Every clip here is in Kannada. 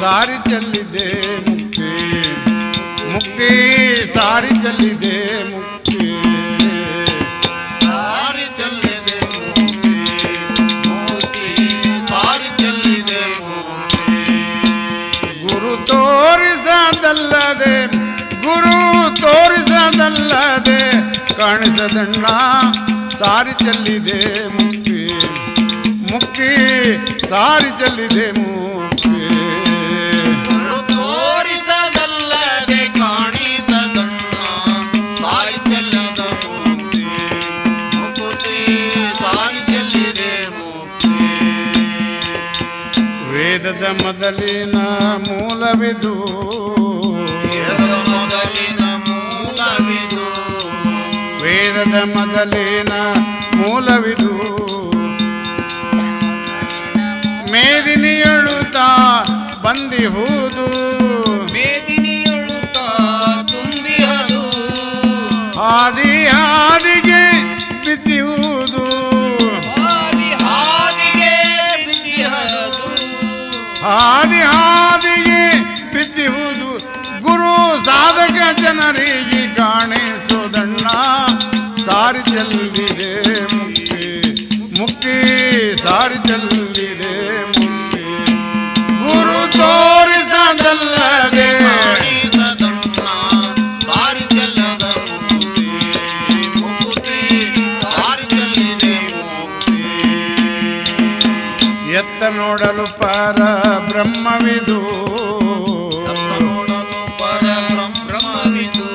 ಸಾರಿ ಚೆಲ್ಲಿದೆ ಮುಕ್ತಿ. ಮುಕ್ತಿ ಸಾರಿ ಚೆಲ್ಲಿದೆ ಮುಕ್ತಿ. ಸಾರಿ ಚೆಲ್ಲಿದೆ ಮುಕ್ತಿ. ಮುಕ್ತಿ ಸಾರಿ ಚೆಲ್ಲಿದೆ ಕಾಣಿಸದಣ್ಣ ಸಾರಿ ಚೆಲ್ಲಿದೆ ಮುಕ್ತಿ. ಮುಕ್ತಿ ಸಾರಿ ಚೆಲ್ಲಿದೆ ಮುಕ್ತಿ ವೇದದ ಮೊದಲಿನ ಮೂಲವಿದು. ವೇದದ ಮೊದಲಿನ ಮೂಲವಿದು. ವೇದದ ಮೊದಲಿನ ಮೂಲವಿದು. ಮೇದಿನಿಯಳುತ್ತಾ ಬಂದಿಹುದು. ಹಾದಿ ಹಾದಿಗೆ ಬಿದ್ದಿಹುದು ಗುರು ಸಾಧಕ ಜನರಿಗೆ ಕಾಣಿಸುವುದಣ್ಣ ಸಾರಿ ಚೆಲ್ಲಿದೆ ಮುಕ್ತಿ ಮುಕ್ತಿ ಸಾರಿ ಚೆಲ್ಲಿದೆ ಎತ್ತ ನೋಡಲು ಪಾರ ಬ್ರಹ್ಮವಿದು. ನೋಡಲು ಪರಬ್ರಹ್ಮವಿದು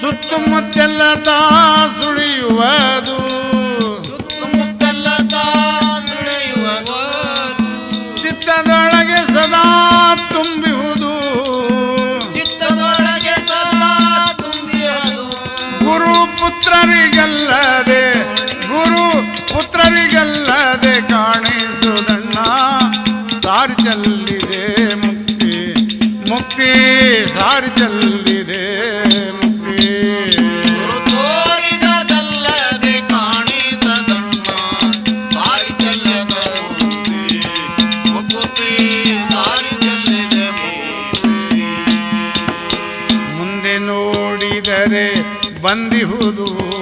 ಸುತ್ತಮುತ್ತೆಲ್ಲ ತಾ ಸುಳಿಯುವುದು. ಸುತ್ತಮುತ್ತಲ ತುಳಿಯುವುದು ಚಿತ್ತದೊಳಗೆ ಸದಾ ತುಂಬಿಹುದು ಚಿತ್ತದೊಳಗೆ ಸದಾ ತುಂಬಿಹದು. ಗುರು ಪುತ್ರರಿಗಲ್ಲದೆ ಗುರು ಪುತ್ರರಿಗಲ್ಲದೆ ಕಾಣಿಸುದಣ್ಣ ಸಾರಿ ಚಲ್ಲಿದೆ ಮುಕ್ತಿ. ಮುಕ್ತಿ ಸಾರಿ ಚಲ್ಲಿದೆ ಮುಕ್ತಿ. ಕಾಣಿಸದಣ್ಣ ಸಾರಿ ಚೆಲ್ಲದ ಮುಕ್ತಿ. ಮುಕುತಿ ಸಾರಿ ಚೆಲ್ಲಿದೆ ಮುಕ್ತಿ. ಮುಂದೆ ನೋಡಿದರೆ ಬಂದಿಹುದು.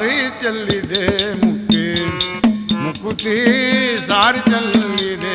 ಸಾರಿ ಚೆಲ್ಲಿದೆ ಮುಕ್ತಿ ಮುಕುತಿ ಸಾರಿ ಚೆಲ್ಲಿದೆ